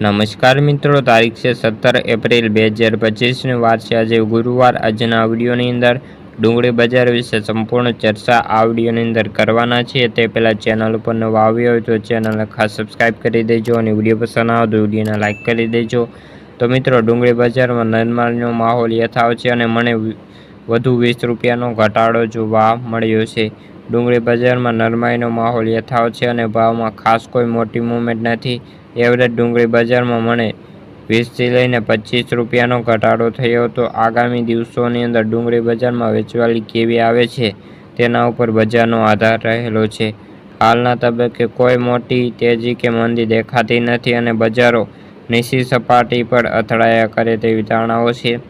નમસ્કાર મિત્રો, તારીખ છે સત્તર એપ્રિલ બે હજાર પચીસની વાર છે. આજે ગુરુવાર, આજના વિડીયોની અંદર ડુંગળી બજાર વિશે સંપૂર્ણ ચર્ચા આ અંદર કરવાના છીએ. તે પહેલાં ચેનલ ઉપર નવા આવ્યો હોય તો ચેનલને ખાસ સબસ્ક્રાઈબ કરી દેજો અને વીડિયો પસંદ આવે તો વિડીયોને લાઇક કરી દેજો. તો મિત્રો, ડુંગળી બજારમાં નરમાલનો માહોલ યથાવ છે અને મને વધુ વીસ રૂપિયાનો ઘટાડો જોવા મળ્યો છે. ડુંગળી બજારમાં નરમાઈનો માહોલ યથાવ છે અને ભાવમાં ખાસ કોઈ મોટી મૂવમેન્ટ નથી. એવરેજ ડુંગળી બજારમાં મને વીસથી લઈને પચીસ રૂપિયાનો ઘટાડો થયો હતો. આગામી દિવસોની અંદર ડુંગળી બજારમાં વેચવાલી કેવી આવે છે તેના ઉપર બજારનો આધાર રહેલો છે. હાલના તબક્કે કોઈ મોટી તેજી કે મંદી દેખાતી નથી અને બજારો નીચી સપાટી પર અથડાયા કરે તેવી ધારણાઓ છે.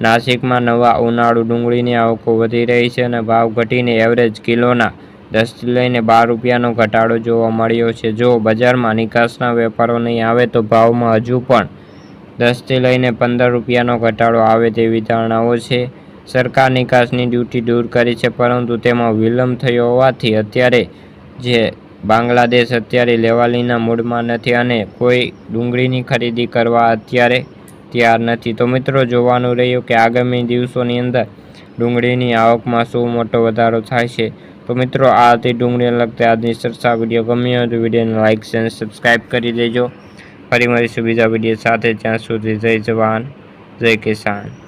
નાસિકમાં નવા ઉનાળુ ડુંગળીની આવકો વધી રહી છે અને ભાવ ઘટીને એવરેજ કિલોના દસથી લઈને બાર રૂપિયાનો ઘટાડો જોવા મળ્યો છે. જો બજારમાં નિકાસના વેપારો નહીં આવે તો ભાવમાં હજુ પણ દસથી લઈને પંદર રૂપિયાનો ઘટાડો આવે તેવી ધારણાઓ છે. સરકાર નિકાસની ડ્યુટી દૂર કરી છે, પરંતુ તેમાં વિલંબ થયો હોવાથી અત્યારે જે બાંગ્લાદેશ અત્યારે લેવાલીના મૂડમાં નથી અને કોઈ ડુંગળીની ખરીદી કરવા અત્યારે તૈયાર નથી. તો મિત્રો, જોવાનું રહ્યું કે આગામી દિવસોની અંદર ડુંગળીની આવકમાં શું મોટો વધારો થાય છે. તો મિત્રો, આ હતી ડુંગળીને લગતી આજની ચર્ચા વીડિયો. ગમ્યો હોય તો વિડીયોને લાઇક અને સબસ્ક્રાઈબ કરી દેજો. ફરી મળીશું બીજા વીડિયો સાથે. ત્યાં સુધી જય જવાન, જય કિસાન.